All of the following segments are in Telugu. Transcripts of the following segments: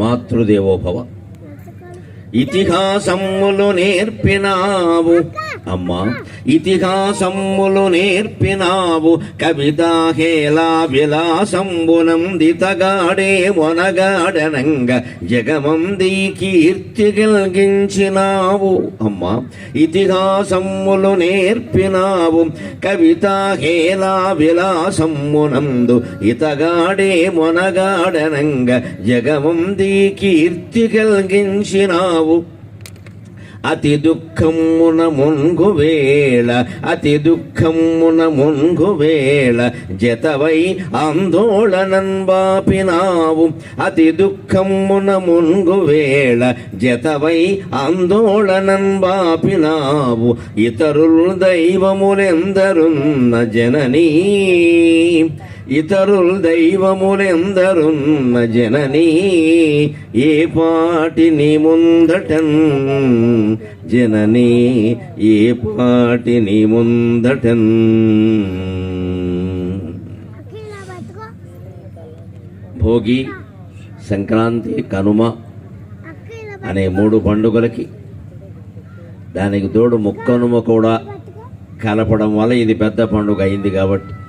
మాతృదేవోభవ ఇతిహాసములు నేర్పినావు. అమ్మా ఇతిహాసమ్ములు నేర్పినావు కవితాహేలా విలాసంబునందితగాడే మొనగాడనంగ జగమంది కీర్తి కలిగించినావు. అమ్మా ఇతిహాసమ్ములు నేర్పినావు కవితాహేలా విలాసమ్మునందు ఇతగాడే మొనగాడనంగ జగమంది కీర్తి కలిగించినావు. అతి దుఃఖమున మున్గు వేళ అతి దుఃఖమున మున్గు వేళ జతవై ఆందోళనన్ బాపినావు. అతి దుఃఖమున మున్గు వేళ జతవై ఆందోళనన్ బాపినావు. ఇతరులు దైవములెందరున్న జననీ ఇతరుల్ దైవములెందరున్న జననీ ఏ పాటిని ముందటన్? జననీ ఏ పాటిని ముందటన్? భోగి సంక్రాంతి కనుమ అనే మూడు పండుగలకి దానికి తోడు ముక్కనుమ కూడా కలపడం వల్ల ఇది పెద్ద పండుగ అయింది కాబట్టి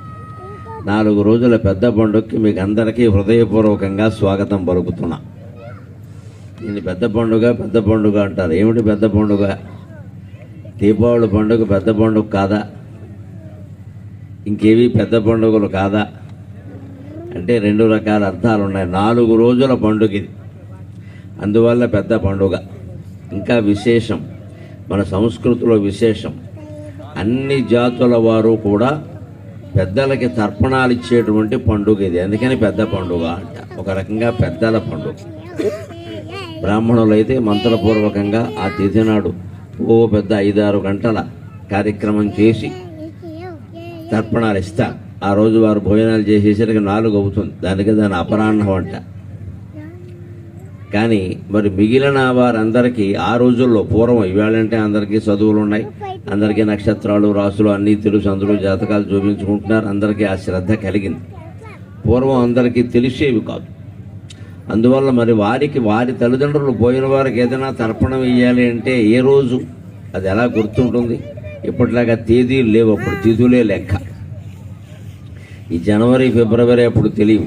నాలుగు రోజుల పెద్ద పండుగకి మీకు అందరికీ హృదయపూర్వకంగా స్వాగతం పలుకుతున్నా. దీన్ని పెద్ద పండుగ పెద్ద పండుగ అంటారు. ఏమిటి పెద్ద పండుగ? దీపావళి పండుగ పెద్ద పండుగ కాదా? ఇంకేవి పెద్ద పండుగలు కాదా? అంటే రెండు రకాల అర్థాలు ఉన్నాయి. నాలుగు రోజుల పండుగ ఇది. అందువల్ల పెద్ద పండుగ. ఇంకా విశేషం. మన సంస్కృతిలో విశేషం. అన్ని జాతుల వారు కూడా పెద్దలకి తర్పణాలు ఇచ్చేటువంటి పండుగ ఇది. అందుకని పెద్ద పండుగ అంట. ఒక రకంగా పెద్దల పండుగ. బ్రాహ్మణులు అయితే మంత్రపూర్వకంగా ఆ తిథి నాడు ఓ పెద్ద ఐదారు గంటల కార్యక్రమం చేసి తర్పణాలు ఇస్తారు ఆ రోజు వారు భోజనాలు చేసేసరికి నాలుగు అవుతుంది. దానికి దాని అపరాహ్నం అంట. కానీ మరి మిగిలిన వారందరికీ ఆ రోజుల్లో పూర్వం ఇవాళంటే అందరికీ చదువులు ఉన్నాయి అందరికీ నక్షత్రాలు రాసులు అన్నీ తెలుసు అందరూ జాతకాలు చూపించుకుంటున్నారు. అందరికీ ఆ శ్రద్ధ కలిగింది. పూర్వం అందరికీ తెలిసేవి కాదు. అందువల్ల మరి వారికి వారి తల్లిదండ్రులు పోయిన వారికి ఏదైనా తర్పణం ఇవ్వాలి అంటే ఏ రోజు? అది ఎలా గుర్తుంటుంది? ఇప్పటిలాగా తేదీలు లేవు అప్పుడు. తిథులే లెక్క. ఈ జనవరి ఫిబ్రవరి అప్పుడు తెలియవు.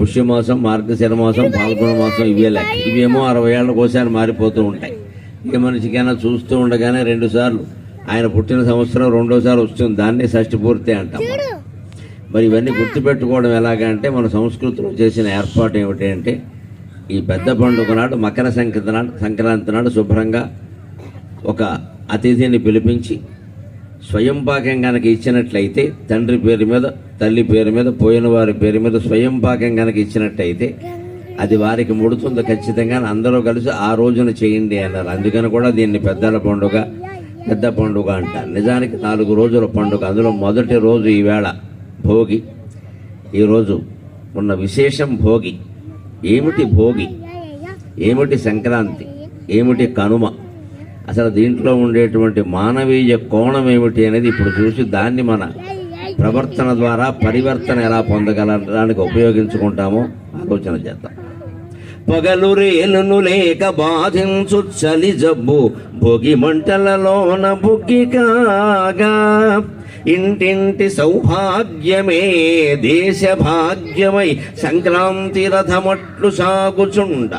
పుష్యమాసం మార్గశిర మాసం పాల్గొన మాసం ఇవే లెక్క. ఇవేమో అరవై ఏళ్ళకోసారి మారిపోతూ ఉంటాయి. ఏ మనిషికైనా చూస్తూ ఉండగానే రెండుసార్లు ఆయన పుట్టిన సంవత్సరం రెండోసారి వస్తుంది. దాన్నే షష్టి పూర్తి అంటాం. మరి ఇవన్నీ గుర్తుపెట్టుకోవడం ఎలాగంటే మన సంస్కృతిలో చేసిన ఏర్పాటు ఏమిటి అంటే ఈ పెద్ద పండుగ నాడు మకర సంక్రాంతి నాడు సంక్రాంతి నాడు శుభ్రంగా ఒక అతిథిని పిలిపించి స్వయం పాకం కనుక ఇచ్చినట్లయితే తండ్రి పేరు మీద తల్లి పేరు మీద పోయిన వారి పేరు మీద స్వయం పాకం కనుక ఇచ్చినట్టయితే అది వారికి ముడుతుంది ఖచ్చితంగా. అందరూ కలిసి ఆ రోజున చేయండి అన్నారు. అందుకని కూడా దీన్ని పెద్దల పండుగ పెద్ద పండుగ అంటారు. నిజానికి నాలుగు రోజుల పండుగ. అందులో మొదటి రోజు ఈవేళ భోగి. ఈరోజు ఉన్న విశేషం భోగి. ఏమిటి భోగి? ఏమిటి సంక్రాంతి? ఏమిటి కనుమ? అసలు దీంట్లో ఉండేటువంటి మానవీయ కోణం ఏమిటి అనేది ఇప్పుడు చూసి దాన్ని మన ప్రవర్తన ద్వారా పరివర్తన ఎలా పొందగలడానికి ఉపయోగించుకుంటామో ఆలోచన చేద్దాం. పగలు రేలును లేక బాధించు చలి జబ్బు భోగి మంటలలోన బుగ్గి కాగా. ఇంటింటి సౌభాగ్యమే దేశ భాగ్యమై సంక్రాంతి రథమట్లు సాగుచుండ.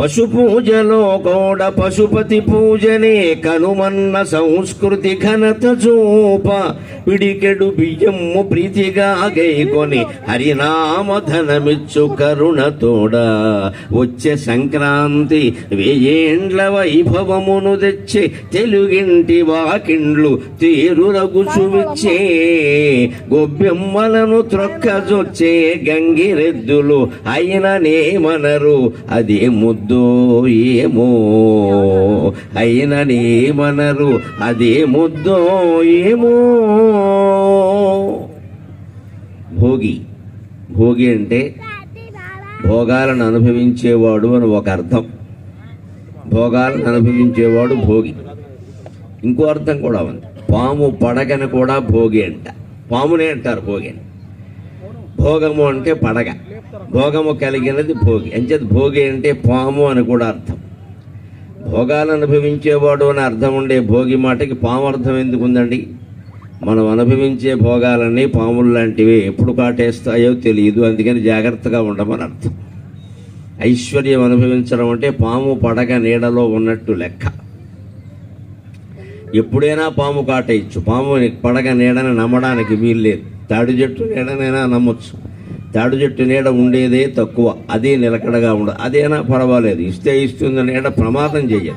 పశు పూజలో గౌడ పశుపతి పూజనే కనుమన్న సంస్కృతి ఘనత చూప. విడికెడు బియ్యము ప్రీతిగా గైకొని హరినామధనమిచ్చు కరుణ కరుణతోడ వచ్చే సంక్రాంతి వేయేండ్ల వైభవమును తెచ్చే తెలుగింటి వాకిండ్లు తీరురగుచువిచ్చే గొబ్బెమ్మలను త్రొక్కజొచ్చే గంగిరెద్దులు అయిననేమనరు అదే ముద్దు ఏమో. అయిననేమనరు అదే ముద్దో ఏమో. భోగి. భోగి అంటే భోగాలను అనుభవించేవాడు అని ఒక అర్థం. భోగాలను అనుభవించేవాడు భోగి. ఇంకో అర్థం కూడా ఉంది. పాము పడగని కూడా భోగి అంట. పామునే అంటారు భోగి అని. భోగము అంటే పడగ. భోగము కలిగినది భోగి. అంచేది భోగి అంటే పాము అని కూడా అర్థం. భోగాలు అనుభవించేవాడు అని అర్థం ఉండే భోగి మాటకి పాము అర్థం ఎందుకు ఉందండి? మనం అనుభవించే భోగాలన్నీ పాములు లాంటివి ఎప్పుడు కాటేస్తాయో తెలియదు. అందుకని జాగ్రత్తగా ఉండమని అర్థం. ఐశ్వర్యం అనుభవించడం అంటే పాము పడగ నీడలో ఉన్నట్టు లెక్క. ఎప్పుడైనా పాము కాటేయచ్చు. పాము పడగ నీడని నమ్మడానికి వీలు లేదు తాడు చెట్టు నీడనైనా నమ్మొచ్చు. తాడు చెట్టు నీడ ఉండేదే తక్కువ. అదే నిలకడగా ఉండదు అదేనా పర్వాలేదు. ఇస్తే ఇస్తుంది నీడ ప్రమాదం చేయదు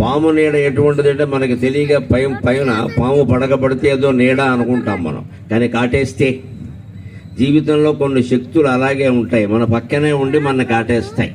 పాము నీడ ఎటువంటిది అంటే మనకి తెలియక పై పైన పాము పడకబడితే ఏదో నీడ అనుకుంటాం మనం. కానీ కాటేస్తే. జీవితంలో కొన్ని శక్తులు అలాగే ఉంటాయి. మన పక్కనే ఉండి మన కాటేస్తాయి.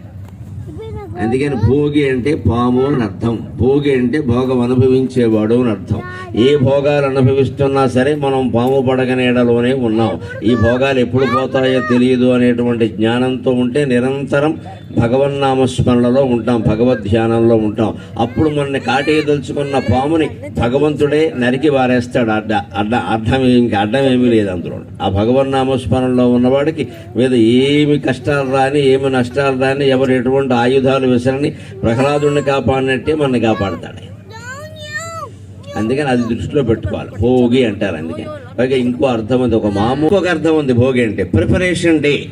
అందుకని భోగి అంటే పాము అని అర్థం. భోగి అంటే భోగం అనుభవించేవాడు అని అర్థం. ఏ భోగాలు అనుభవిస్తున్నా సరే మనం పాము పడగనేడలోనే ఉన్నాం. ఈ భోగాలు ఎప్పుడు పోతాయో తెలియదు అనేటువంటి జ్ఞానంతో ఉంటే నిరంతరం భగవన్నామస్మరణలో ఉంటాం భగవద్ ధ్యానంలో ఉంటాం. అప్పుడు మనని కాటేయదలుచుకున్న పాముని భగవంతుడే నరికి వారేస్తాడు. అడ్డ అడ్డ అడ్డం ఇంకా అడ్డం ఏమీ లేదు అందులో ఆ భగవన్నామస్మరణలో ఉన్నవాడికి మీద ఏమి కష్టాలు రాని ఏమి నష్టాలు రాని ఎవరు ఎటువంటి ఆయుధాలు విసరని ప్రహ్లాదుని కాపాడినట్టే మనని కాపాడతాడు. అందుకని అది దృష్టిలో పెట్టుకోవాలి. భోగి అంటారు అందుకని పైగా ఇంకో అర్థం ఉంది. ఒక మామూలు ఒక అర్థం ఉంది భోగి అంటే. Preparation day.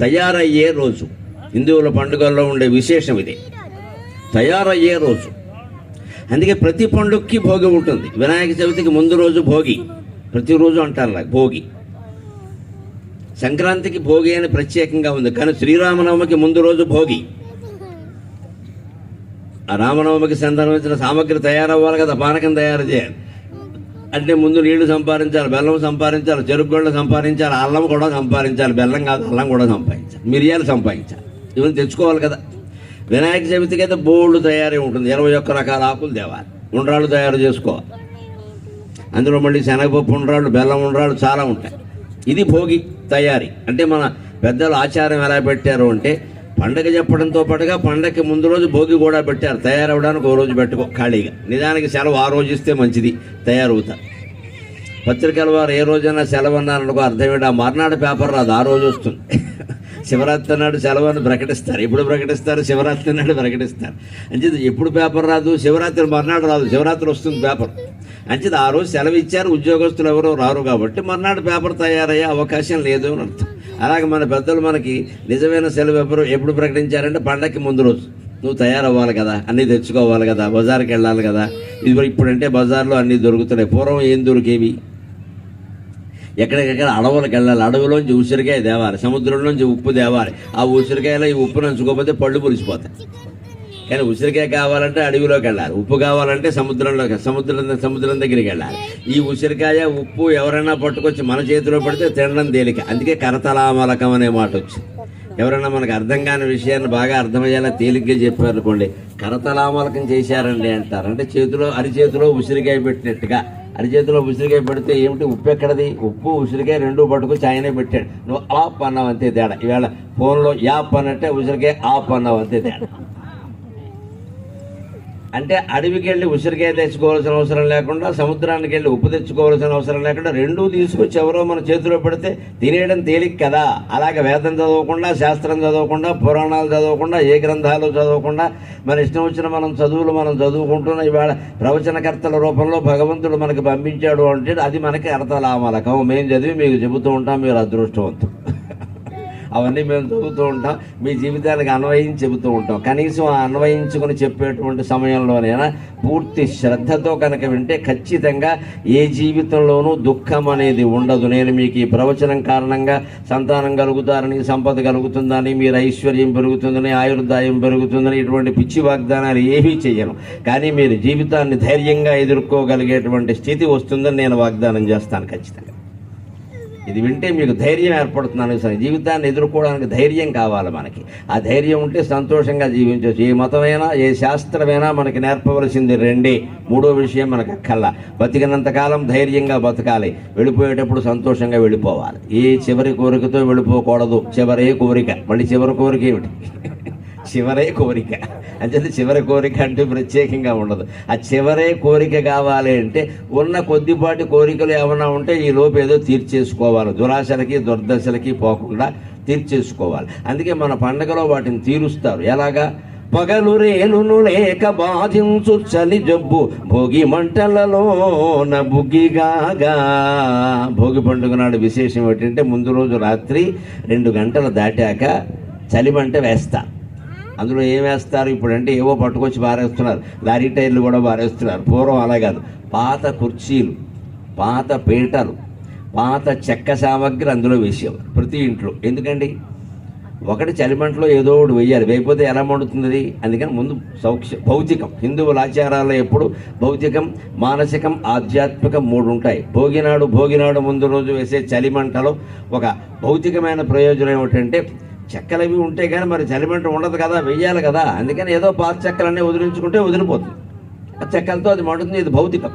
తయారయ్యే రోజు. హిందువుల పండుగల్లో ఉండే విశేషం ఇది. తయారయ్యే రోజు. అందుకే ప్రతి పండుగకి భోగి ఉంటుంది. వినాయక చవితికి ముందు రోజు భోగి. ప్రతిరోజు అంటారు భోగి. సంక్రాంతికి భోగి అని ప్రత్యేకంగా ఉంది. కానీ శ్రీరామనవమికి ముందు రోజు భోగి. ఆ రామనవమికి సందర్భించిన సామగ్రి తయారవ్వాలి కదా పానకం తయారు చేయాలి. అంటే ముందు నీళ్ళు సంపాదించాలి బెల్లం సంపాదించాలి చెరుకు గొడ్డ సంపాదించాలి అల్లం కూడా సంపాదించాలి. బెల్లం కాదు అల్లం కూడా సంపాదించాలి. మిరియాలు సంపాదించాలి. ఇవన్నీ తెచ్చుకోవాలి కదా. వినాయక చవితికి అయితే బోర్డు తయారీ ఉంటుంది. ఇరవై ఒక్క రకాల ఆకులు తేవాలి. ఉండ్రాళ్ళు తయారు చేసుకోవాలి. అందులో మళ్ళీ శనగపప్పు ఉండ్రాళ్ళు బెల్లం ఉండ్రాళ్ళు చాలా ఉంటాయి. ఇది భోగి తయారీ. అంటే మన పెద్దలు ఆచారం ఎలా పెట్టారు అంటే పండగ చెప్పడంతో పాటుగా పండగకి ముందు రోజు భోగి కూడా పెట్టారు. తయారవడానికి ఓ రోజు పెట్టుకో ఖాళీగా. నిజానికి సెలవు ఆ రోజు ఇస్తే మంచిది తయారవుతారు పత్రికల వారు ఏ రోజైనా సెలవు అన్నారనుకో ఏంటి? ఆ మర్నాడు పేపర్ రాదు ఆ రోజు వస్తుంది. శివరాత్రి నాడు సెలవు అని ప్రకటిస్తారు. ఎప్పుడు ప్రకటిస్తారు? శివరాత్రి నాడు ప్రకటిస్తారు. అంటే ఎప్పుడు పేపర్ రాదు? శివరాత్రి మర్నాడు రాదు. శివరాత్రి వస్తుంది పేపర్. అంచేది ఆ రోజు సెలవు ఇచ్చారు ఉద్యోగస్తులు ఎవరో రారు కాబట్టి మర్నాడు పేపర్ తయారయ్యే అవకాశం లేదు అని అర్థం. అలాగే మన పెద్దలు మనకి నిజమైన సెలవు ఎవరు ఎప్పుడు ప్రకటించారంటే పండక్కి ముందు రోజు. నువ్వు తయారవ్వాలి కదా అన్నీ తెచ్చుకోవాలి కదా బజార్కి వెళ్ళాలి కదా. ఇది ఇప్పుడంటే బజార్లో అన్నీ దొరుకుతున్నాయి. పూర్వం ఏం దొరికేవి? ఎక్కడికెక్కడ అడవులకు వెళ్ళాలి. అడవిలోంచి ఉసిరికాయ తేవాలి సముద్రంలోంచి ఉప్పు దేవాలి ఆ ఉసిరికాయలో ఈ ఉప్పు నంచుకోకపోతే పళ్ళు పులిసిపోతాయి. కానీ ఉసిరికాయ కావాలంటే అడవిలోకి వెళ్ళాలి. ఉప్పు కావాలంటే సముద్రంలోకి సముద్రం సముద్రం దగ్గరికి వెళ్ళాలి. ఈ ఉసిరికాయ ఉప్పు ఎవరైనా పట్టుకొచ్చి మన చేతిలో పడితే తినడం తేలిక. అందుకే కరతలామలకం అనే మాట వచ్చింది. ఎవరైనా మనకు అర్థం కాని విషయాన్ని బాగా అర్థమయ్యేలా తేలిగ్గా చెప్పారు అనుకోండి. కరతలామలకం చేశారండి అంటారు. అంటే చేతిలో అరిచేతిలో ఉసిరికాయ పెట్టినట్టుగా. అరిచేతిలో ఉసిరికాయ పెడితే ఏమిటి? ఉప్పు ఎక్కడది? ఉప్పు ఉసిరికాయ రెండు పట్టుకొచ్చి ఆయనే పెట్టాడు. నువ్వు ఆప్ అన్నావు అంతే తేడా. ఇవాళ ఫోన్లో యాప్ అన్నట్టే ఉసిరికాయ ఆప్ అన్నావు అంతే తేడా. అంటే అడవికి వెళ్ళి ఉసిరికాయ తెచ్చుకోవాల్సిన అవసరం లేకుండా సముద్రానికి వెళ్ళి ఉప్పు తెచ్చుకోవాల్సిన అవసరం లేకుండా రెండూ తీసుకొచ్చి ఎవరో మన చేతిలో పెడితే తినేయడం తేలిక కదా. అలాగే వేదం చదవకుండా శాస్త్రం చదవకుండా పురాణాలు చదవకుండా ఏ గ్రంథాలు చదవకుండా మన ఇష్టం వచ్చిన మనం చదువులు మనం చదువుకుంటున్న ఇవాళ ప్రవచనకర్తల రూపంలో భగవంతుడు మనకి పంపించాడు అంటే అది మనకి అర్థలామలకం మేము చదివి మీకు చెబుతూ ఉంటాం మీరు అదృష్టవంతులు. అవన్నీ మేము చదువుతూ ఉంటాం. మీ జీవితానికి అన్వయించి చెబుతూ ఉంటాం. కనీసం అన్వయించుకుని చెప్పేటువంటి సమయంలోనైనా పూర్తి శ్రద్ధతో కనుక వింటే ఖచ్చితంగా ఏ జీవితంలోనూ దుఃఖం అనేది ఉండదు. నేను మీకు ఈ ప్రవచనం కారణంగా సంతానం కలుగుతారని సంపద కలుగుతుందని మీరు ఐశ్వర్యం పెరుగుతుందని ఆయుర్దాయం పెరుగుతుందని ఇటువంటి పిచ్చి వాగ్దానాలు ఏమీ చేయను. కానీ మీరు జీవితాన్ని ధైర్యంగా ఎదుర్కోగలిగేటువంటి స్థితి వస్తుందని నేను వాగ్దానం చేస్తాను ఖచ్చితంగా. ఇది వింటే మీకు ధైర్యం ఏర్పడుతున్నాను సార్ జీవితాన్ని ఎదుర్కోవడానికి ధైర్యం కావాలి మనకి. ఆ ధైర్యం ఉంటే సంతోషంగా జీవించవచ్చు. ఏ మతమైనా ఏ శాస్త్రమైనా మనకి నేర్పవలసింది రెండే. మూడో విషయం మనకు అక్కల్లా బతికినంతకాలం ధైర్యంగా బతకాలి. వెళ్ళిపోయేటప్పుడు సంతోషంగా వెళ్ళిపోవాలి. ఏ చివరి కోరికతో వెళ్ళిపోకూడదు. చివరే కోరిక. మళ్ళీ చివరి కోరిక ఏమిటి? చివరే కోరిక. అంటే చివరి కోరిక అంటే ప్రత్యేకంగా ఉండదు. ఆ చివరే కోరిక కావాలి అంటే ఉన్న కొద్దిపాటి కోరికలు ఏమైనా ఉంటే ఈ లోపు ఏదో తీర్చేసుకోవాలి. దురాశలకి దుర్దశలకి పోకుండా తీర్చేసుకోవాలి. అందుకే మన పండగలో వాటిని తీరుస్తారు. ఎలాగా? పగలు రేలును లేక బాధించు చలి జబ్బు భోగి మంటలలో బుగ్గిగాగా భోగి పండుగ నాడు విశేషం ఏంటంటే ముందు రోజు రాత్రి రెండు గంటలు దాటాక చలిమంట వేస్తా. అందులో ఏం వేస్తారు? ఇప్పుడు అంటే ఏవో పట్టుకొచ్చి బారేస్తున్నారు లారీ టైర్లు కూడా బారేస్తున్నారు పూర్వం అలా కాదు. పాత కుర్చీలు పాత పీటలు పాత చెక్క సామగ్రి అందులో వేసేవారు ప్రతి ఇంట్లో. ఎందుకండి? ఒకటి చలిమంటలో ఏదో ఒకటి వేయాలి. వేయకపోతే ఎలా మండుతుంది అందుకని ముందు సౌక్ష భౌతికం. హిందువుల ఆచారాల్లో ఎప్పుడు భౌతికం మానసికం ఆధ్యాత్మికం మూడు ఉంటాయి. భోగినాడు భోగినాడు ముందు రోజు వేసే చలిమంటలో ఒక భౌతికమైన ప్రయోజనం ఏమిటంటే చెక్కలవి ఉంటే కానీ మరి చలిమంట ఉండదు కదా వెయ్యాలి కదా. అందుకని ఏదో పాత చెక్కలన్నీ వదిలించుకుంటే వదిలిపోతుంది. ఆ చెక్కలతో అది మండుతుంది ఇది భౌతికం.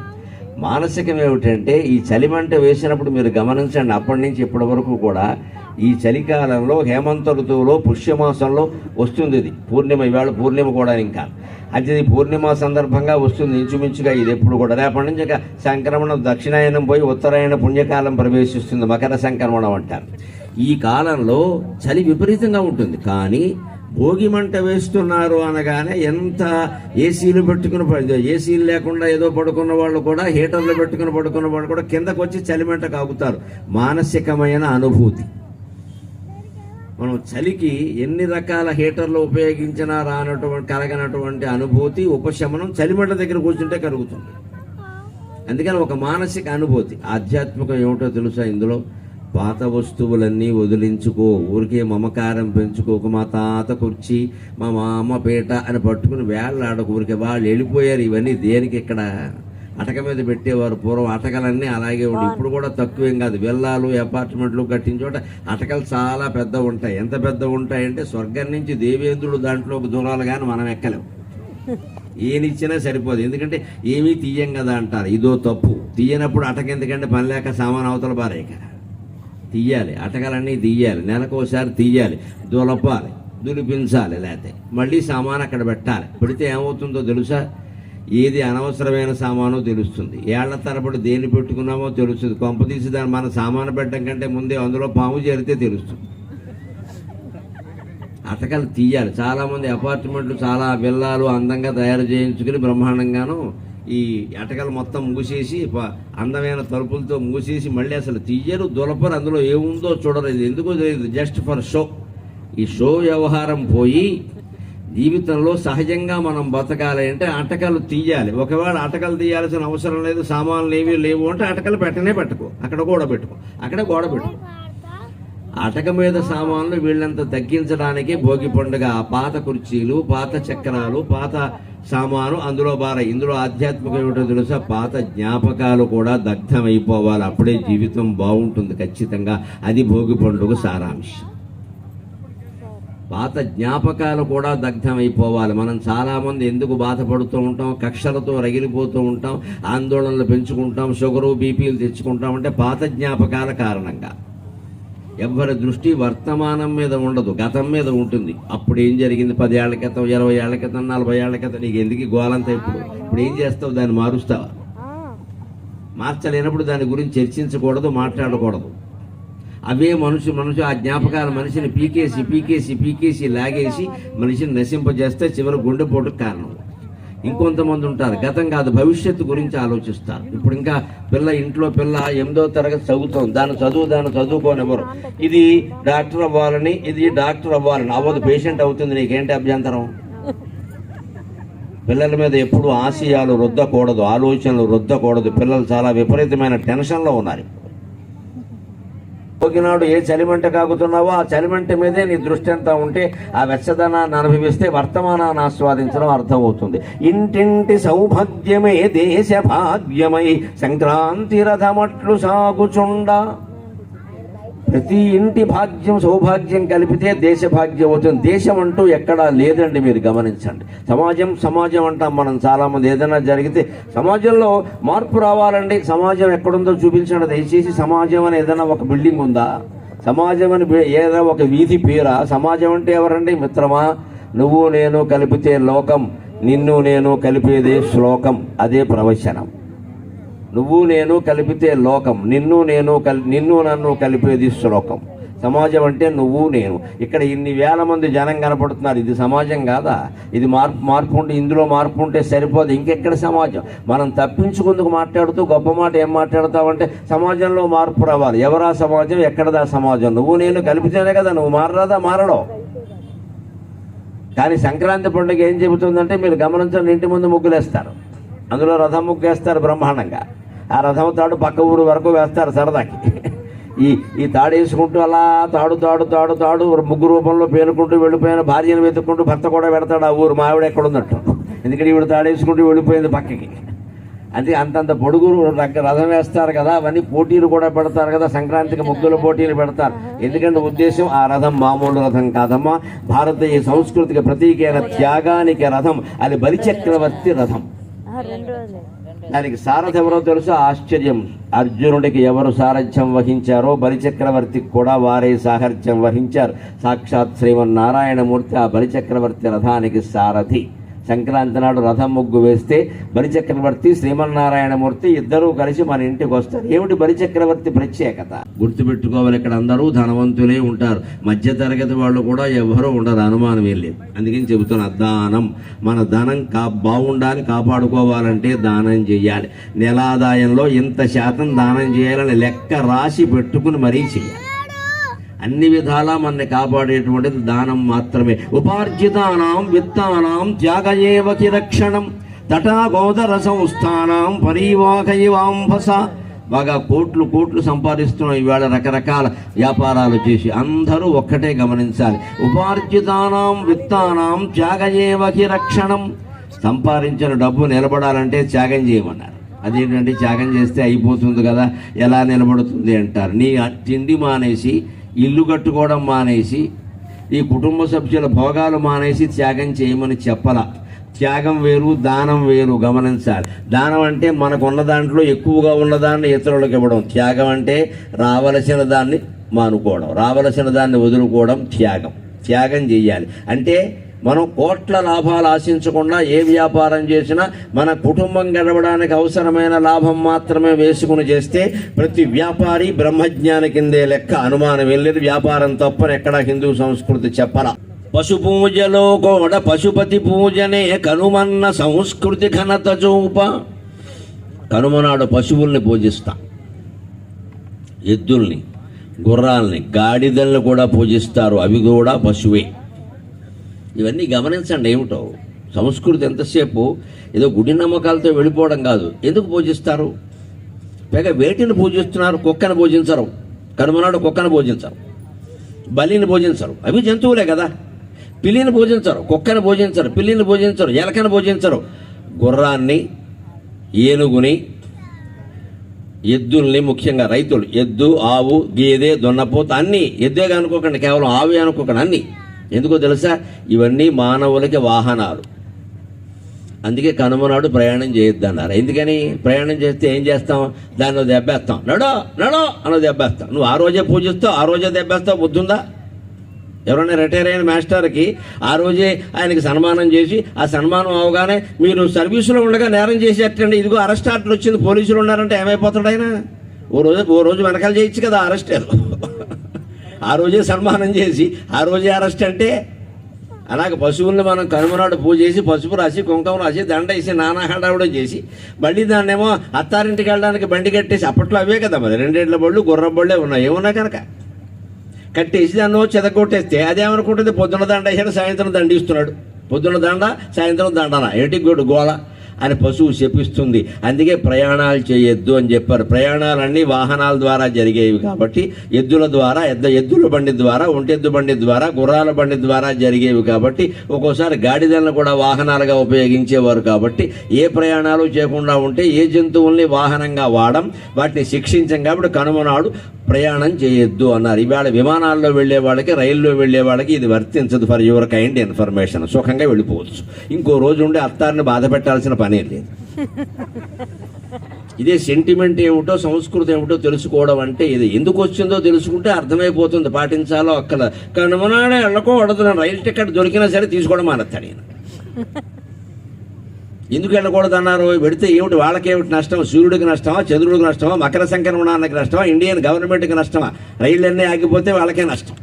మానసికం ఏమిటంటే ఈ చలిమంట వేసినప్పుడు మీరు గమనించండి అప్పటి నుంచి ఇప్పటి వరకు కూడా ఈ చలికాలంలో హేమంత ఋతువులో పుష్యమాసంలో వస్తుంది ఇది. పూర్ణిమ ఇవాళ పూర్ణిమ కూడా ఇంకా. అది ఇది పూర్ణిమ సందర్భంగా వస్తుంది ఇంచుమించుగా ఇది ఎప్పుడు కూడా. రేపటి నుంచి సంక్రమణం దక్షిణాయనం పోయి ఉత్తరాయణ పుణ్యకాలం ప్రవేశిస్తుంది మకర సంక్రమణం అంటారు. ఈ కాలంలో చలి విపరీతంగా ఉంటుంది. కానీ భోగి మంట వేస్తున్నారు అనగానే ఎంత ఏసీలు పెట్టుకుని ప- ఏసీలు లేకుండా ఏదో పడుకున్న వాళ్ళు కూడా హీటర్లు పెట్టుకుని పడుకున్న వాళ్ళు కూడా కిందకు వచ్చి చలిమంట కాగుతారు. మానసికమైన అనుభూతి. మనం చలికి ఎన్ని రకాల హీటర్లు ఉపయోగించినా రానటువంటి కలగనటువంటి అనుభూతి ఉపశమనం చలిమంట దగ్గర కూర్చుంటే కలుగుతుంది. అందుకని ఒక మానసిక అనుభూతి. ఆధ్యాత్మికం ఏమిటో తెలుసా ఇందులో? పాత వస్తువులన్నీ వదిలించుకో. ఊరికే మమకారం పెంచుకోక మా తాత కుర్చీ మా మామ పీట అని పట్టుకుని వేళ్ళాడకు ఊరికే. వాళ్ళు వెళ్ళిపోయారు ఇవన్నీ దేనికి ఇక్కడ? అటక మీద పెట్టేవారు పూర్వం అటకలన్నీ అలాగే ఉండి. ఇప్పుడు కూడా తక్కువేం కాదు. విల్లాలు అపార్ట్మెంట్లు కట్టిన చోట అటకలు చాలా పెద్ద ఉంటాయి. ఎంత పెద్ద ఉంటాయంటే స్వర్గం నుంచి దేవేంద్రుడు దాంట్లోకి దూరాలు కానీ మనం ఎక్కలేం. ఏనిచ్చినా సరిపోదు. ఎందుకంటే ఏమీ తీయం కదా అంటారు. ఇదో తప్పు. తీయనప్పుడు అటక ఎందుకంటే పని లేక సామాన్ అవతల బారేక తీయాలి. అటకలన్నీ తీయాలి. నెలకోసారి తీయాలి. దులపాలి. దులిపించాలి లేకపోతే మళ్ళీ సామాన్ అక్కడ పెట్టాలి. పెడితే ఏమవుతుందో తెలుసా? ఏది అనవసరమైన సామానో తెలుస్తుంది. ఏళ్ళ తరబడి దేన్ని పెట్టుకున్నామో తెలుస్తుంది. కొంప తీసి దాన్ని మన సామాను పెట్టడం కంటే ముందే అందులో పాము చేరితే తెలుస్తుంది. అటకలు తీయాలి. చాలామంది అపార్ట్మెంట్లు చాలా విల్లాలు అందంగా తయారు చేయించుకుని బ్రహ్మాండంగాను ఈ అటకలు మొత్తం మూసేసి అందమైన తలుపులతో మూసేసి మళ్ళీ అసలు తీయరు దులపరు అందులో ఏముందో చూడరు. ఇది ఎందుకో తెలియదు. Just for show. ఈ షో వ్యవహారం పోయి జీవితంలో సహజంగా మనం బతకాలి అంటే అటకలు తీయాలి. ఒకవేళ అటకలు తీయాల్సిన అవసరం లేదు సామాన్లు ఏమీ లేవు అంటే అటకలు పెట్టనే పెట్టుకో. అక్కడ గోడ పెట్టుకో. అక్కడ గోడ పెట్టుకో. అటక మీద సామాన్లు వీళ్ళంత తగ్గించడానికి భోగి పండుగ. పాత కుర్చీలు పాత చక్రాలు పాత సామాను అందులో బార ఇందులో ఆధ్యాత్మికమైన ఏమిటో తెలుసా? పాత జ్ఞాపకాలు కూడా దగ్ధమైపోవాలి. అప్పుడే జీవితం బాగుంటుంది ఖచ్చితంగా. అది భోగి పండుగ సారాంశం. పాత జ్ఞాపకాలు కూడా దగ్ధమైపోవాలి. మనం చాలామంది ఎందుకు బాధపడుతూ ఉంటాం? కక్షలతో రగిలిపోతూ ఉంటాం. ఆందోళనలు పెంచుకుంటాం. షుగరు బీపీలు తెచ్చుకుంటాం. అంటే పాత జ్ఞాపకాల కారణంగా. ఎవరి దృష్టి వర్తమానం మీద ఉండదు గతం మీద ఉంటుంది. అప్పుడు ఏం జరిగింది? పది ఏళ్ళ క్రితం ఇరవై ఏళ్ళ క్రితం నలభై ఏళ్ళ క్రితం నీకు ఎందుకు ఈ గోలంతా ఇప్పుడు? ఇప్పుడు ఏం చేస్తావు? దాన్ని మారుస్తావా? మార్చలేనప్పుడు దాని గురించి చర్చించకూడదు మాట్లాడకూడదు. అవే మనుషు మనుషు ఆ జ్ఞాపకాల మనిషిని పీకేసి పీకేసి పీకేసి లాగేసి మనిషిని నశింపజేస్తే చివరి గుండెపోటుకు కారణం. ఇంకొంతమంది ఉంటారు. గతం కాదు భవిష్యత్తు గురించి ఆలోచిస్తారు. ఇప్పుడు ఇంకా పిల్ల ఇంట్లో పిల్ల ఎనిమిదో తరగతి చదువుతాం దాని చదువు దాన్ని చదువుకోనివ్వరు ఇది డాక్టర్ అవ్వాలని ఇది డాక్టర్ అవ్వాలని. అవ్వదు పేషెంట్ అవుతుంది నీకేంటి అభ్యంతరం? పిల్లల మీద ఎప్పుడు ఆశయాలు రుద్దకూడదు ఆలోచనలు రుద్దకూడదు. పిల్లలు చాలా విపరీతమైన టెన్షన్లో ఉన్నారు పోగినాడు ఏ చలిమంట కాగుతున్నావో ఆ చలిమంట మీదే నీ దృష్టి అంతా ఉంటే ఆ వెచ్చదనాన్ని అనుభవిస్తే వర్తమానాన్ని ఆస్వాదించడం అర్థమవుతుంది. ఇంటింటి సౌభాగ్యమే దేశ భాగ్యమై సంక్రాంతి రథమట్లు సాగుచుండా. ప్రతి ఇంటి భాగ్యం సౌభాగ్యం కలిపితే దేశ భాగ్యం అవుతుంది. దేశం అంటూ ఎక్కడా లేదండి మీరు గమనించండి. సమాజం సమాజం అంటాం మనం చాలామంది. ఏదైనా జరిగితే సమాజంలో మార్పు రావాలండి. సమాజం ఎక్కడుందో చూపించండి. దయచేసి సమాజం అని ఏదైనా ఒక బిల్డింగ్ ఉందా? సమాజం అని ఏదో ఏదైనా ఒక వీధి పేరా? సమాజం అంటే ఎవరండి? మిత్రమా? నువ్వు నేను కలిపితే లోకం. నిన్ను నేను కలిపేదే శ్లోకం. అదే ప్రవచనం. నువ్వు నేను కలిపితే లోకం నిన్ను నేను కలి నిన్ను నన్ను కలిపేది శ్లోకం. సమాజం అంటే నువ్వు నేను. ఇక్కడ ఇన్ని వేల మంది జనం కనపడుతున్నారు. ఇది సమాజం కాదా? ఇది మార్పు మార్పు ఉంటే ఇందులో మార్పు ఉంటే సరిపోదు. ఇంకెక్కడ సమాజం? మనం తప్పించుకుందుకు మాట్లాడుతూ గొప్ప మాట ఏం మాట్లాడతావంటే సమాజంలో మార్పు రావాలి. ఎవరా సమాజం? ఎక్కడదా సమాజం? నువ్వు నేను కలిపితేనే కదా నువ్వు మారరాదా? మారడం. కానీ సంక్రాంతి పండుగ ఏం చెబుతుందంటే మీరు గమనించండి ఇంటి ముందు ముగ్గులేస్తారు. అందులో రథం ముగ్గు వేస్తారు బ్రహ్మాండంగా. ఆ రథం తాడు పక్క ఊరు వరకు వేస్తారు సరదాకి. ఈ ఈ తాడు వేసుకుంటూ అలా తాడు తాడు తాడు తాడు ముగ్గు రూపంలో పేలుకుంటూ వెళ్ళిపోయిన భార్యను వెతుక్కుంటూ భర్త కూడా పెడతాడు ఆ ఊరు మావిడ ఎక్కడ ఉన్నట్టు ఎందుకంటే ఈవిడ తాడేసుకుంటూ వెళ్ళిపోయింది పక్కకి. అంతే అంతంత పొడుగురు రథం వేస్తారు కదా అవన్నీ పోటీలు కూడా పెడతారు కదా సంక్రాంతికి ముగ్గుల పోటీలు పెడతారు. ఎందుకంటే ఉద్దేశం ఆ రథం మామూలు రథం కాదమ్మా. భారతీయ సంస్కృతికి ప్రతీకైన త్యాగానికి రథం అది బలిచక్రవర్తి రథం. రెండు దానికి సారథి ఎవరో తెలుసు? ఆశ్చర్యం. అర్జునుడికి ఎవరు సారథ్యం వహించారో బలిచక్రవర్తికి కూడా వారే సాహర్థ్యం వహించారు. సాక్షాత్ శ్రీమన్నారాయణమూర్తి ఆ బలిచక్రవర్తి రథానికి సారథి. సంక్రాంతి నాడు రథం ముగ్గు వేస్తే బలిచక్రవర్తి శ్రీమన్నారాయణమూర్తి ఇద్దరూ కలిసి మన ఇంటికి వస్తారు. ఏమిటి బలిచక్రవర్తి ప్రత్యేకత? గుర్తుపెట్టుకోవాలి ఇక్కడ అందరూ ధనవంతులే ఉంటారు. మధ్య తరగతి వాళ్ళు కూడా ఎవరూ ఉండరు అనుమానం ఏం లేదు. అందుకని చెబుతున్నా దానం. మన ధనం కా బాగుండాలి కాపాడుకోవాలంటే దానం చేయాలి. నెలాదాయంలో ఇంత శాతం దానం చేయాలని లెక్క రాసి పెట్టుకుని మరీ చేయాలి. అన్ని విధాలా మనని కాపాడేటువంటిది దానం మాత్రమే. ఉపార్జితానాం విత్తానాం త్యాగయేవకి రక్షణం తటా గోదర సంస్థానం పరివాహయవాంభస బాగా కోట్లు కోట్లు సంపాదిస్తున్నాం ఈవేళ రకరకాల వ్యాపారాలు చేసి అందరూ ఒక్కటే గమనించాలి. ఉపార్జితానాం విత్తానాం త్యాగయేవకి రక్షణం సంపాదించిన డబ్బు నిలబడాలంటే త్యాగం చేయమన్నారు. అదేంటంటే త్యాగం చేస్తే అయిపోతుంది కదా ఎలా నిలబడుతుంది అంటారు. నీ తిండి మానేసి ఇల్లు కట్టుకోవడం మానేసి ఈ కుటుంబ సభ్యుల భోగాలు మానేసి త్యాగం చేయమని చెప్పాల. త్యాగం వేరు దానం వేరు గమనించాలి. దానం అంటే మనకున్న దాంట్లో ఎక్కువగా ఉన్నదాన్ని ఇతరులకు ఇవ్వడం. త్యాగం అంటే రావలసిన దాన్ని మానుకోవడం. రావలసిన దాన్ని వదులుకోవడం త్యాగం. త్యాగం చేయాలి. అంటే మనం కోట్ల లాభాలు ఆశించకుండా ఏ వ్యాపారం చేసినా మన కుటుంబం గడవడానికి అవసరమైన లాభం మాత్రమే వేసుకుని చేస్తే ప్రతి వ్యాపారి బ్రహ్మజ్ఞాని కిందే లెక్క అనుమానం వెళ్ళేది వ్యాపారం తప్పని ఎక్కడ హిందూ సంస్కృతి చెప్పరా. పశు పూజలో కూడా పశుపతి పూజనే కనుమన్న సంస్కృతి ఘనత చూప. కనుమనాడు పశువుల్ని పూజిస్తా. ఎద్దుల్ని గుర్రాల్ని గాడిదల్ని కూడా పూజిస్తారు. అవి కూడా పశువే. ఇవన్నీ గమనించండి ఏమిటో. సంస్కృతి ఎంతసేపు ఏదో గుడి నమ్మకాలతో వెళ్ళిపోవడం కాదు. ఎందుకు పూజిస్తారు? పైగా వేటిని పూజిస్తున్నారు? కుక్కను పూజించరు. కనుమనాడు కుక్కను పూజించరు. బలిని పూజించరు. అవి జంతువులే కదా. పిల్లిని పూజించరు కుక్కను పూజించరు పిల్లిని పూజించరు ఎలకను పూజించరు. గుర్రాన్ని ఏనుగుని ఎద్దుల్ని ముఖ్యంగా రైతులు ఎద్దు ఆవు గేదె దొన్నపోత అన్నీ ఎద్దేగా అనుకోకండి కేవలం ఆవి అనుకోకండి అన్నీ. ఎందుకో తెలుసా? ఇవన్నీ మానవులకి వాహనాలు. అందుకే కనుమనాడు ప్రయాణం చేయొద్దన్నారు. ఎందుకని? ప్రయాణం చేస్తే ఏం చేస్తాం? దాన్ని దెబ్బేస్తాం. నడో నడో అన్నది దెబ్బేస్తాం. నువ్వు ఆ రోజే పూజిస్తావు ఆ రోజే దెబ్బేస్తావు బుద్ధుందా? ఎవరైనా రిటైర్ అయిన మాస్టర్కి ఆ రోజే ఆయనకి సన్మానం చేసి ఆ సన్మానం అవగానే మీరు సర్వీసులో ఉండగా నేరం చేసేటండి. ఇదిగో అరెస్ట్ ఆర్డర్ వచ్చింది పోలీసులు ఉన్నారంటే ఏమైపోతాడు ఆయన? ఓ రోజు ఓ రోజు వెనకాల చేయొచ్చు కదా అరెస్ట్. ఆ రోజే సన్మానం చేసి ఆ రోజే అరెస్ట్ అంటే అలాగే పశువుల్ని మనం కనుమనాడు పూజ చేసి పసుపు రాసి కుంకుమ రాసి దండ వేసి నానా హడావుడం చేసి బండి దాన్నేమో అత్తారింటికి వెళ్ళడానికి బండి కట్టేసి అప్పట్లో అవే కదా మరి రెండేళ్ళ బళ్ళు గుర్ర బళ్ళే ఉన్నాయి ఏమున్నా కనుక. కట్టేసి దాన్ని చెదగొట్టేస్తే అదేమనుకుంటుంది పొద్దున్న దండ వేసాడు సాయంత్రం దండిస్తున్నాడు. పొద్దున్న దండ సాయంత్రం దండనా? ఏటి గోడు? గోళ. అని పశువు శపిస్తుంది. అందుకే ప్రయాణాలు చేయొద్దు అని చెప్పారు. ప్రయాణాలన్నీ వాహనాల ద్వారా జరిగేవి కాబట్టి ఎద్దుల ద్వారా ఎద్ద ఎద్దుల బండి ద్వారా ఒంటెద్దు బండి ద్వారా గుర్రాల బండి ద్వారా జరిగేవి కాబట్టి ఒక్కోసారి గాడిదలను కూడా వాహనాలుగా ఉపయోగించేవారు కాబట్టి ఏ ప్రయాణాలు చేయకుండా ఉంటే ఏ జంతువుల్ని వాహనంగా వాడం వాటిని శిక్షించం కాబట్టి కనుమనాడు ప్రయాణం చేయొద్దు అన్నారు. ఇవాళ విమానాల్లో వెళ్ళే వాళ్ళకి రైల్లో వెళ్ళే వాళ్ళకి ఇది వర్తించదు. ఫర్ యువర్ కైండ్ ఇన్ఫర్మేషన్ సుఖంగా వెళ్ళిపోవచ్చు. ఇంకో రోజు ఉండి అత్తారిని బాధ పెట్టాల్సిన పని లేదు. ఇదే సెంటిమెంట్ ఏమిటో సంస్కృతి ఏమిటో తెలుసుకోవడం అంటే ఇది. ఎందుకు వచ్చిందో తెలుసుకుంటే అర్థమైపోతుంది పాటించాలో అక్కడ కనుమనాడే వెళ్ళకూడదు నా రైలు టికెట్ దొరికినా సరే తీసుకోవడం మానేస్తాడు ఈయన. ఎందుకు వెళ్ళకూడదు అన్నారు పెడితే ఏమిటి? వాళ్ళకేమిటి నష్టం? సూర్యుడికి నష్టమా చంద్రుడికి నష్టమా మకర సంక్రమణానికి నష్టమా ఇండియన్ గవర్నమెంట్కి నష్టమా? రైళ్ళన్నీ ఆగిపోతే వాళ్ళకే నష్టం.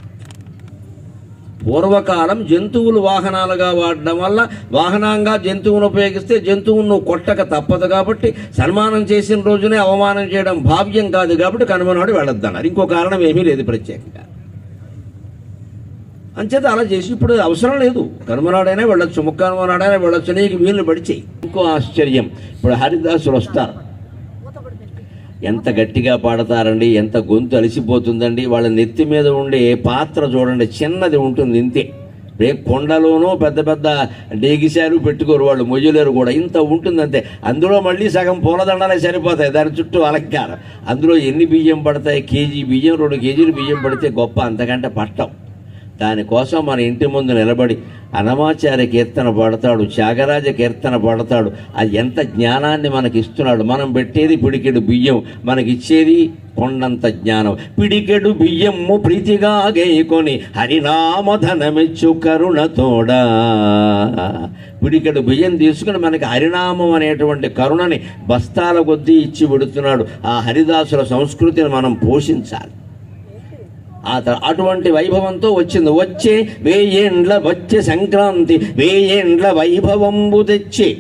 పూర్వకాలం జంతువులు వాహనాలుగా వాడడం వల్ల వాహనంగా జంతువును ఉపయోగిస్తే జంతువును కొట్టక తప్పదు కాబట్టి సన్మానం చేసిన రోజునే అవమానం చేయడం భావ్యం కాదు కాబట్టి కనుమనాడు వెళ్ళొద్దన్నారు. ఇంకో కారణం ఏమీ లేదు ప్రత్యేకంగా. అంచేత అలా చేసి ఇప్పుడు అవసరం లేదు. కనుమనాడైనా వెళ్ళొచ్చు ముక్కనుమనాడైనా వెళ్ళొచ్చు నీకు వీళ్ళు పడిచేయి ఇంకో ఆశ్చర్యం. ఇప్పుడు హరిదాసులు వస్తారు. ఎంత గట్టిగా పాడతారండి ఎంత గొంతు అలసిపోతుందండి. వాళ్ళ నెత్తి మీద ఉండే పాత్ర చూడండి చిన్నది ఉంటుంది ఇంతే. రే కొండలోనూ పెద్ద పెద్ద డేగిశారు పెట్టుకోరు వాళ్ళు మొయ్యలేరు కూడా. ఇంత ఉంటుంది అంతే అందులో మళ్ళీ సగం పూలదండలే సరిపోతాయి దాని చుట్టూ అలంకారం. అందులో ఎన్ని బియ్యం పడతాయి? కేజీ బియ్యం రెండు కేజీలు బియ్యం పడితే గొప్ప అంతకంటే పట్టం. దానికోసం మన ఇంటి ముందు నిలబడి అనమాచార్య కీర్తన పడతాడు త్యాగరాజ కీర్తన పడతాడు. అది ఎంత జ్ఞానాన్ని మనకి ఇస్తున్నాడు మనం పెట్టేది పిడికెడు బియ్యం మనకిచ్చేది కొండంత జ్ఞానం. పిడికెడు బియ్యము ప్రీతిగా గేయకొని హరినామధనమిచ్చు కరుణతోడ పిడికెడు బియ్యం తీసుకుని మనకి హరినామం అనేటువంటి కరుణని బస్తాల కొద్దీ ఇచ్చి పెడుతున్నాడు. ఆ హరిదాసుల సంస్కృతిని మనం పోషించాలి. అటువంటి వైభవంతో వచ్చింది. వచ్చే వేయేండ్ల వచ్చే సంక్రాంతి వేయేండ్ల వైభవంబు తెచ్చే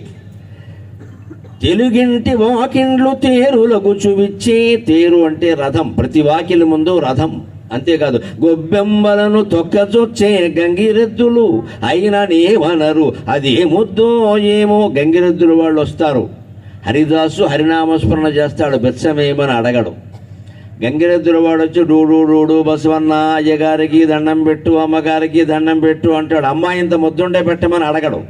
తెలుగింటి వాకిండ్లు తేరులకు చూపిచ్చే తేరు అంటే రథం. ప్రతి వాకిలి ముందు రథం. అంతేకాదు గొబ్బెమ్మలను తొక్కచొచ్చే గంగిరెద్దులు అయిననేమనరు అది ఏముద్దో ఏమో గంగిరెద్దులు వాళ్ళు వస్తారు హరిదాసు హరినామస్మరణ చేస్తాడు బెత్సమేమని అడగడు. గంగిరెద్దుల వాడొచ్చి డూడు డూడు బసవన్న అయ్యగారికి దండం పెట్టు అమ్మగారికి దండం పెట్టు అంటాడు. అమ్మాయి ఇంత ముద్దుండే పెట్టమని అడగడు.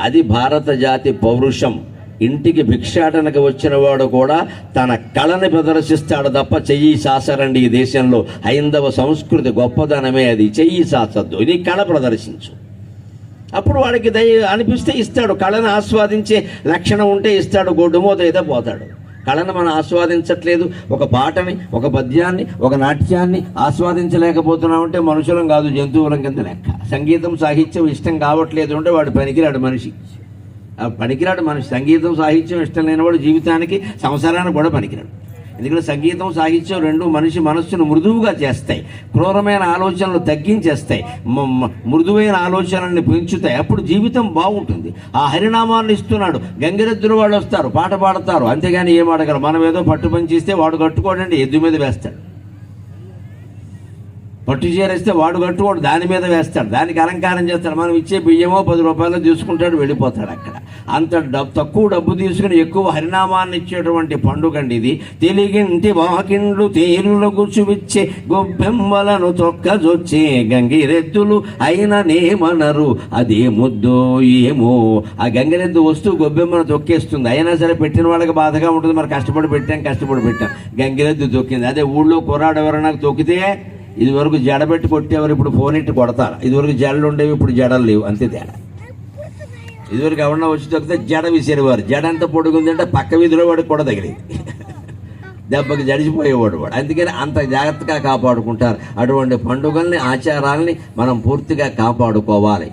అది భారత జాతి పౌరుషం. ఇంటికి భిక్షాటనకు వచ్చిన వాడు కూడా తన కళని ప్రదర్శిస్తాడు తప్ప చెయ్యి సాసరండి ఈ దేశంలో. హైందవ సంస్కృతి గొప్పదనమే అది. చెయ్యి సాసద్దు. ఇది కళ ప్రదర్శించు. అప్పుడు వాడికి దయ అనిపిస్తే ఇస్తాడు. కళను ఆస్వాదించే లక్షణం ఉంటే ఇస్తాడు. గొడ్డుమోత అయితే పోతాడు. కళను మనం ఆస్వాదించట్లేదు. ఒక పాటని ఒక పద్యాన్ని ఒక నాట్యాన్ని ఆస్వాదించలేకపోతున్నామంటే మనుషులం కాదు జంతువులం కింద లెక్క. సంగీతం సాహిత్యం ఇష్టం కావట్లేదు అంటే వాడు పనికిరాడు మనిషి. ఆ పనికిరాడు మనిషి. సంగీతం సాహిత్యం ఇష్టం లేనివాడు జీవితానికి సంసారానికి కూడా పనికిరాడు. ఎందుకంటే సంగీతం సాహిత్యం రెండు మనిషి మనస్సును మృదువుగా చేస్తాయి. క్రూరమైన ఆలోచనలు తగ్గించేస్తాయి. మృదువైన ఆలోచనల్ని పెంచుతాయి. అప్పుడు జీవితం బాగుంటుంది. ఆ హరినామాన్ని ఇస్తున్నాడు. గంగిరెద్దులు వాళ్ళు వస్తారు పాట పాడతారు. అంతేగాని ఏం అడగరు మనం ఏదో పట్టు పని చేస్తే వాడు కట్టుకోడండి ఎద్దు మీద వేస్తాడు. పట్టు చేరేస్తే వాడు కట్టుకోడు దాని మీద వేస్తాడు. దానికి అలంకారం చేస్తాడు. మనం ఇచ్చే బియ్యమో పది రూపాయలు తీసుకుంటాడు వెళ్ళిపోతాడు అక్కడ. అంత డబ్బు తక్కువ డబ్బు తీసుకుని ఎక్కువ హరినామాన్ని ఇచ్చేటువంటి పండుగ అండి ఇది. తెలిగింటి వాకిండ్లు తేరులకు కూర్చువిచ్చే గొబ్బెమ్మలను తొక్కజొచ్చే గంగిరెద్దులు అయిననేమనరు అదే ముద్దో ఏమో. ఆ గంగిరెద్దు వస్తూ గొబ్బెమ్మను తొక్కేస్తుంది. అయినా సరే పెట్టిన వాళ్ళకి బాధగా ఉంటుంది. మరి కష్టపడి పెట్టాం కష్టపడి పెట్టాం. గంగిరెద్దు తొక్కింది. అదే ఊళ్ళో కుర్రాడు ఎవరైనా తొక్కితే ఇదివరకు జడబెట్టి జడ పెట్టి కొట్టేవారు ఇప్పుడు ఫోన్ ఇట్టి కొడతారు. ఇదివరకు జడలు ఉండేవి ఇప్పుడు జడలు లేవు. అంతే తేడా. ఇదివరకు ఎవరన్నా వచ్చి తొక్కితే జడ విసిరేవారు. జడ ఎంత పొడుగుందంటే పక్క వీధిలో వాడికి కూడా తగిలింది దెబ్బకి జడిచిపోయేవాడు వాడు. అందుకని అంత జాగ్రత్తగా కాపాడుకుంటారు. అటువంటి పండుగల్ని ఆచారాల్ని మనం పూర్తిగా కాపాడుకోవాలి.